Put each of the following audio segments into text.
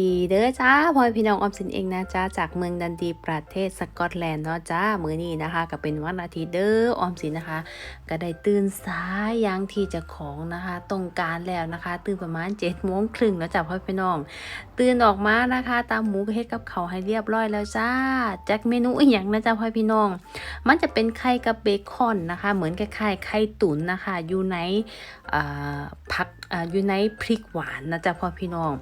ดีเด้อจ้าพ่อพี่น้องออมสินเองนะจ้าจากเมืองดันดีประเทศสกอตแลนด์เนาะจ้ามื้อนี้นะคะก็เป็นวันอาทิตย์เด้อออมสินนะคะ ก็ได้ตื่นสายยังที่จะของนะคะ ตรงการแล้วนะคะ ตื่นประมาณ7จ็ดโมงครึ่งแล้วจ้าพ่อพี่น้องตื่นออกมานะคะตามหมูก็เฮ็ดกับเขาให้เรียบร้อยแล้วจ้าแจากเมนูอีหยังนะจ้าพ่อพี่น้อง มันจะเป็นไข่กับเบคอนนะคะ เหมือนกับไข่ไข่ตุ๋นนะคะ อยู่ในผักออยู่ในพริกหวานนะจ๊ะพ่อพี่น้อง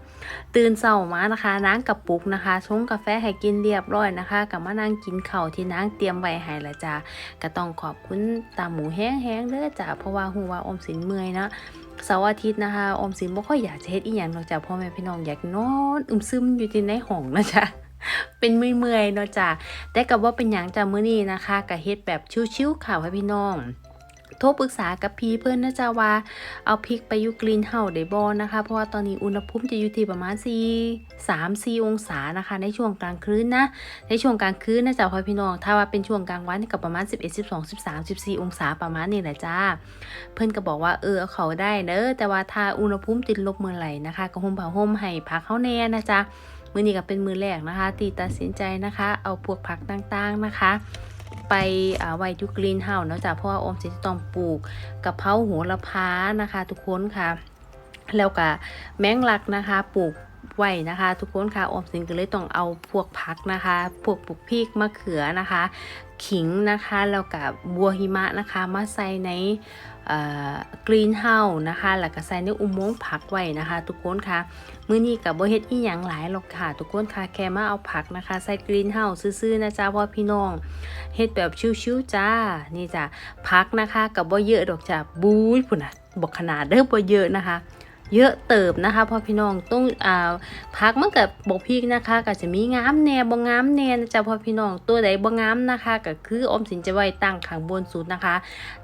ตื่นเช้ามานะคะนางกับปุกนะคะชงกาแฟให้กินเรียบร้อยนะคะกับมานั่งกินเข้าที่นางเตรียมไว้ให้ละจ้าก็ต้องขอบคุณตาหมูแห้งๆเด้อจ้าเพราะว่าฮู้ว่าออมสินเมื่อยนะ เสาร์อาทิตย์นะคะ ออมสินบ่ค่อยอยากจะเฮ็ดอีหยังนอกจากพ่อแม่พี่น้องอยากนอนอึมซึมอยู่ที่ในห้องนะจ๊ะเป็นเมื่อยๆเนาะจ้ะแต่กับว่าเป็นหยังจ้ะมื้อนี้นะคะก็เฮ็ดแบบชิวๆค่ะให้พี่น้อง โทรปรึกษากับพี่เพื่อนนะจ๊ะว่า เอาพริกไปยูกรีนเฮาได้บ่นะคะ เพราะว่าตอนนี้อุณหภูมิจะอยู่ที่ประมาณ4 3 4องศานะคะ ในช่วงกลางคืนนะ ในช่วงกลางคืนนะจ๊ะพ่อพี่น้อง ถ้าว่าเป็นช่วงกลางวันนี่ก็ประมาณ 11 12 13 14 องศาประมาณนี้แหละจ้า เพื่อนก็บอกว่าเออเอาเขาได้เด้อแต่ว่าถ้าอุณหภูมิติดลบเมื่อไหร่นะคะก็ห่มผ้าห่มให้พักเขาแน่นะจ๊ะมื้อนี้ก็เป็นมื้อแรกนะคะที่ตัดสินใจนะคะ เอาพวกผักต่างๆนะคะ ไปวาไว้ทุกกรีนเฮาส์เนาะจ้ะเพราะว่าออมสินจะต้องปลูกกะเพราโหระพานะคะ ทุกคนค่ะ แล้วก็แมงลักนะคะ ปลูก ไว้นะคะ ทุกคนค่ะออมสินก็เลยต้องเอาพวกผักนะคะ พวกปลูกพริกมะเขือนะคะ ขิงนะคะแล้วก็บัวหิมะนะคะมาใส่ในกรีนเฮาส์นะคะแล้วก็ใส่ในอุโมงค์ผักไว้นะคะ ทุกคนค่ะมื้อนี้กับบ่เฮ็ดอีหยังหลายหรอกค่ะ ทุกคนค่ะแค่มาเอาผักนะคะ ใส่กรีนเฮาส์ซื่อๆนะจ๊ะพ่อพี่น้องเฮ็ดแบบชิวๆจ้านี่จ้ะผักนะคะกับบ่เยอะดอกจ้ะบู๊ยพุ่นน่ะบอกขนาดเด้อบ่เยอะนะคะ เยอะเติบนะคะพ่อพี่น้องต้องอ่าพักมันกับบกพริกนะคะก็จะมีงามแน่บ่งามแน่นะจ๊ะพ่อพี่น้องตัวใดบ่งามนะคะก็คืออมสินจะไว้ตั้งข้างบนสุดนะคะ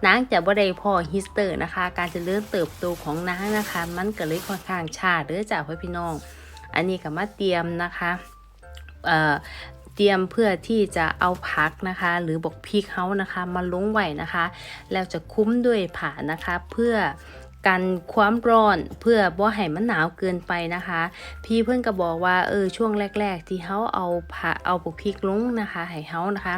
นางจะบ่ได้พอฮิสเตอร์นะคะ การจะเริ่มเติบโตของนางนะคะ มันก็เลยค่อนข้างช้าเด้อจ้ะพ่อพี่น้อง อันนี้ก็มาเตรียมนะคะเอ่อเตรียมเพื่อที่จะเอาผักนะคะ หรือบกพริกเฮานะคะ มาลงไว้นะคะ แล้วจะคุ้มด้วยผ้านะคะเพื่อ กันความร้อนเพื่อบ่ให้มันหนาวเกินไปนะคะ พี่เพื่อนก็บอกว่าเออช่วงแรก ๆ ที่เฮาเอาผ้าเอาบกพริกลงนะคะให้เฮานะคะ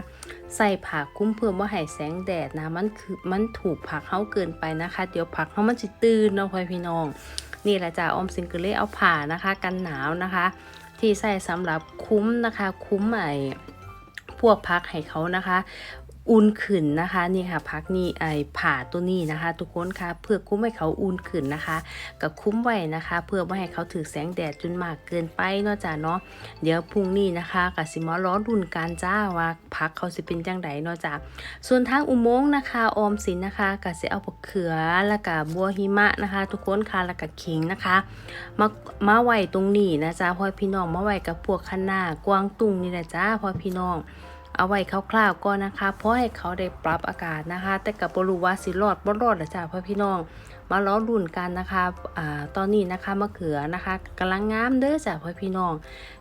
ใส่ผักคุ้มเพื่อว่าให้แสงแดดนะมันคือมันถูกผักเฮาเกินไปนะคะ เดี๋ยวผักเฮามันจะตื่นเนาะพ่อพี่น้อง นี่แหละจ้ะอมสินก็เลยเอาผ่านะคะ กันหนาวนะคะ ที่ใส่สำหรับคุ้มนะคะ คุ้มไอ้พวกพักให้เขานะคะ อุ่นขึ้นนะคะนี่ค่ะพักนี่ไอผ่าตัวนี้นะคะ ทุกคนค่ะเพื่อคุ้มให้เขาอุ่นขึ้นนะคะกับคุ้มไว้นะคะ เพื่อไม่ให้เขาถือแสงแดดจนมากเกินไปเนาะจ้ะเนาะเดี๋ยวพรุ่งนี้นะคะกับสิมาล้อรุ่นการจ้าว่าพักเขาสิเป็นจังไดเนาะจ้ะส่วนทางอุโมงค์นะคะออมสินนะคะก็จะเอาบักเขือแล้วก็บัวหิมะนะคะ ทุกคนค่ะแล้วก็ขิงนะคะมามาไว้ตรงนี้นะจ๊ะพ่อพี่น้องมาไว้กับพวกคณะกวางตุงนี่แหละจ้าพ่อพี่น้อง เอาไว้คร่าวๆก่อนนะคะ เพราะให้เขาได้ปรับอากาศนะคะ แต่กับบรูว่าสิรอดบ่รอดนะจ้าพ่อพี่น้อง มาล้อรุ่นกันนะคะอ่าตอนนี้นะคะมะเขือนะคะกำลังงามเด้อจ้าพ่อพี่น้อง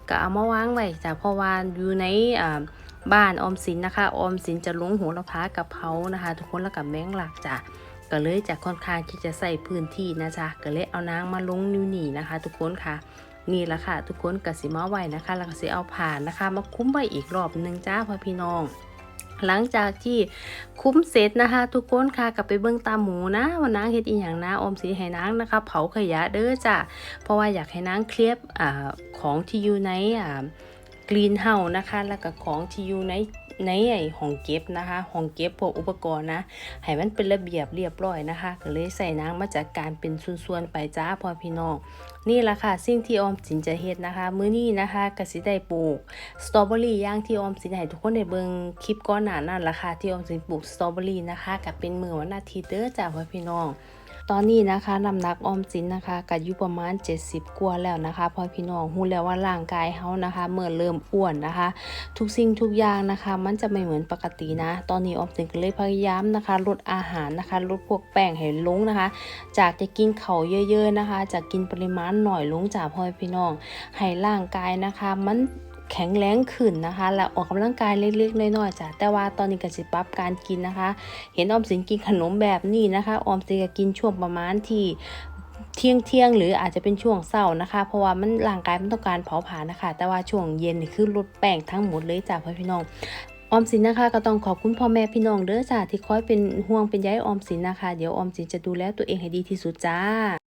ก็เอามาวางไว้จ้ะเพราะว่าอยู่ในอ่าบ้านออมสินนะคะ ออมสินจะลงหัวละพากับเขานะคะ ทุกคนแล้วกับแมงหลักจ้ะ ก็เลยจะค่อนข้างที่จะใส่พื้นที่นะจ๊ะก็เลยเอานางมาลงนิ้วหนีนะคะ ทุกคนค่ะนี่ละค่ะ ทุกคนกสิมาไว้นะคะแล้วก็สิเอาผ่านนะคะ มาคุ้มไว้อีกรอบหนึ่งจ้าพ่อพี่น้องหลังจากที่คุ้มเสร็จนะคะ ทุกคนค่ะกลับไปเบิ้งตาหมูนะว่านางเฮ็ดอีหยังนะออมสินให้นางนะคะ เผาขยะเด้อจ้ะเพราะว่าอยากให้นางเคลียบอของที่อยู่ในกรีนเฮานะคะ แล้วก็ของที่อยู่ใน ในไอ้ห้องเก็บนะคะห้องเก็บพวกอุปกรณ์นะให้มันเป็นระเบียบเรียบร้อยนะคะ ก็เลยใส่น้ำมาจากการเป็นส่วนๆไปจ้าพ่อพี่น้องนี่ละค่ะสิ่งที่ออมสินจะเฮ็ดนะคะ มื้อนี้นะคะกสิได้ปลูกสตรอเบอรี่ย่างที่ออมสินให้ทุกคนได้เบิ่งคลิปก่อนหน้านั้นละค่ะที่ออมสินปลูกสตรอเบอรี่นะคะก็เป็นมื้อวันอาทิตย์เด้อจ้าพ่อพี่น้อง ตอนนี้นะคะน้ำหนักออมสินนะคะก็อยู่ประมาณ 70กว่าแล้วนะคะพ่อพี่น้องฮู้แล้วว่าร่างกายเฮานะคะ เมื่อเริ่มอ้วนนะคะ ทุกสิ่งทุกอย่างนะคะ มันจะไม่เหมือนปกตินะ ตอนนี้ออมสินก็เลยพยายามนะคะ ลดอาหารนะคะ ลดพวกแป้งให้ลงนะคะ จากจะกินเขาเยอะ ๆนะคะ จากกินปริมาณหน่อยลงจากพ่อพี่น้องให้ร่างกายนะคะ มัน แข็งแรงขึ้นนะคะ และออกกำลังกายเล็กๆน้อยๆจ้ะแต่ว่าตอนนี้ก็สิปรับการกินนะคะ เห็นออมสินกินขนมแบบนี้นะคะ ออมสินก็กินช่วงประมาณที่เที่ยงเที่ยงหรืออาจจะเป็นช่วงเช้านะคะ เพราะว่ามันร่างกายมันต้องการเผาผลาญนะคะ แต่ว่าช่วงเย็นนี่คือลดแป้งทั้งหมดเลยจ้ะพ่อพี่น้องออมสินนะคะก็ต้องขอบคุณพ่อแม่พี่น้องเด้อจ้าที่คอยเป็นห่วงเป็นใยออมสินนะคะ เดี๋ยวออมสินจะดูแลตัวเองให้ดีที่สุดจ้า